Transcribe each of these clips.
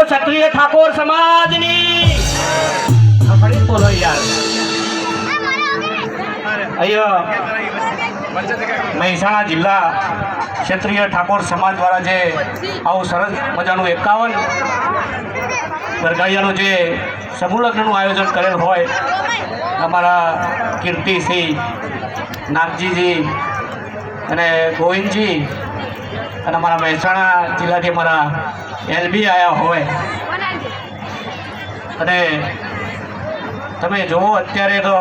ક્ષત્રિય ઠાકોર સમાજની ફરી બોલો યાર અહીંયા મહેસાણા જિલ્લા ક્ષત્રિય ઠાકોર સમાજ દ્વારા જે આવું સરસ મજાનું એકાવન વરગાડિયાનું જે સમૂહ લગ્નનું આયોજન કરેલ હોય અમારા કીર્તિસિંહ નાગજીજી અને ગોવિંદજી અને અમારા મહેસાણા જિલ્લાથી અમારા એલબી આવ્યા હોય. અને તમે જુઓ અત્યારે તો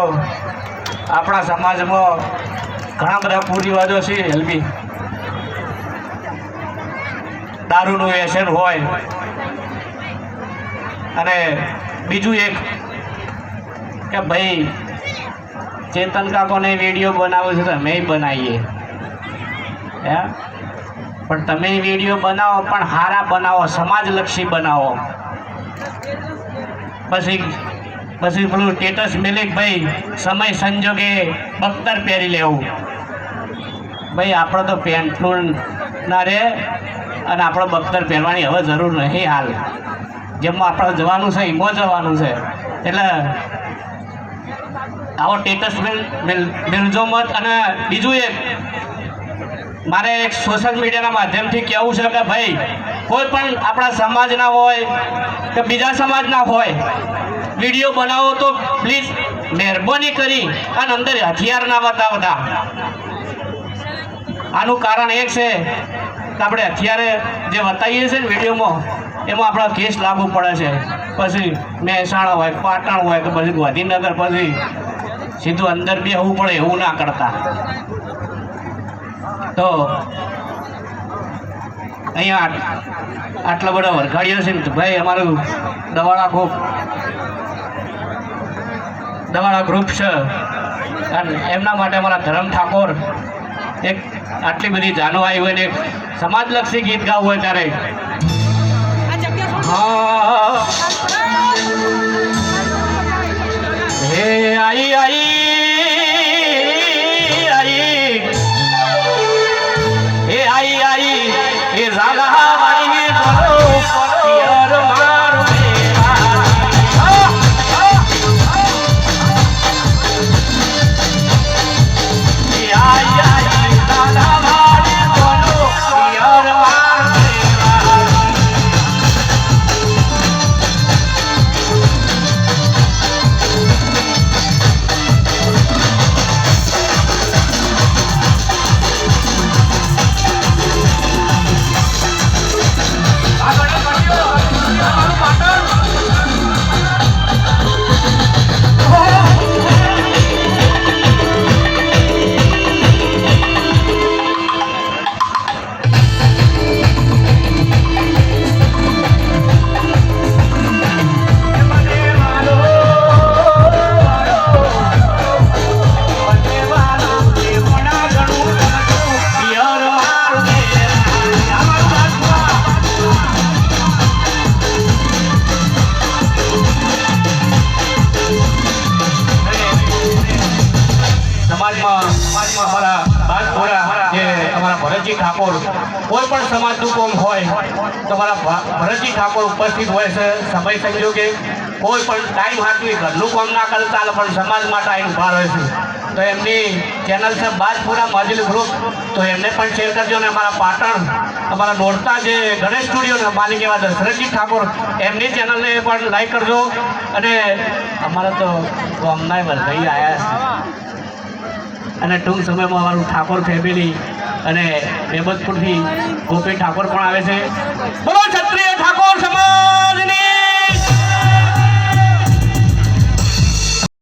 આપણા સમાજમાં ઘણા બધા કુરિવાજો છે એલબી દારૂનું વ્યસન હોય. અને બીજું એક કે ભાઈ ચેતન કાકોને વીડિયો બનાવો છે તો અમે બનાવીએ. હે? પણ તમે વીડિયો બનાવો, પણ હારા બનાવો, સમાજલક્ષી બનાવો. પછી પછી પેલું સ્ટેટસ મિલે ભાઈ, સમય સંજોગે બખ્તર પહેરી લેવું. ભાઈ, આપણો તો પેન્ટલું ના રહે અને આપણો બખ્તર પહેરવાની હવે જરૂર નહીં હાલ. જેમાં આપણે જવાનું છે, એમાં જવાનું છે. એટલે આવો સ્ટેટસ મિલ, મિલ- મિલજો મત અને બીજું એક મારે એક સોશિયલ મીડિયાના માધ્યમથી કહેવું છે કે ભાઈ, કોઈ પણ આપણા સમાજના હોય કે બીજા સમાજના હોય વીડિયો બનાવો તો પ્લીઝ મહેરબાની કરી અને અંદર હથિયાર ના બતાવતા. આનું કારણ એક છે કે આપણે હથિયારે જે બતાવીએ છીએ ને વિડીયોમાં એમાં આપણા કેસ લાગુ પડે છે. પછી મહેસાણા હોય પાટણ હોય કે પછી ગાંધીનગર, પછી સીધું અંદર બી હોવું પડે એવું ના કરતા. તો અહીંયા આટલા બધા વરઘાડીઓ છે ને ભાઈ અમારું દવાડા ગ્રુપ દવાડા ગ્રુપ છે. અને એમના માટે અમારા ધરમ ઠાકોર એક આટલી બધી જાનો આવી હોય ને એક સમાજલક્ષી ગીત ગાવું હોય ત્યારે. હે. સમાજમાં સમાજમાં અમારા જે અમારા ભરતજી ઠાકોર કોઈ પણ સમાજનું કોમ હોય તો અમારા ભરતજી ઠાકોર ઉપસ્થિત હોય છે સમય સંજોગે કોઈ પણ ટાઈમ હાથવી ઘરનું કામ ના કરતા પણ સમાજમાં ટાઈમ ઊભા રહે છે તો એમની ચેનલ છે બાજપુરા મજલી ગ્રુપ તો એમને પણ શેર કરજો ને અમારા પાટણ અમારા નોરતા જે ગણેશ સ્ટુડિયો માલિક એવા દશરથજી ઠાકોર એમની ચેનલને પણ લાઈક કરજો અને અમારા તો ગામના વરભાઈ આવ્યા છે. અને ટૂંક સમયમાં અમારું ઠાકોર ફેમિલી અને મેબતપુરથી ગોપી ઠાકોર પણ આવે છે. બોલો ક્ષત્રિય ઠાકોર સમાજની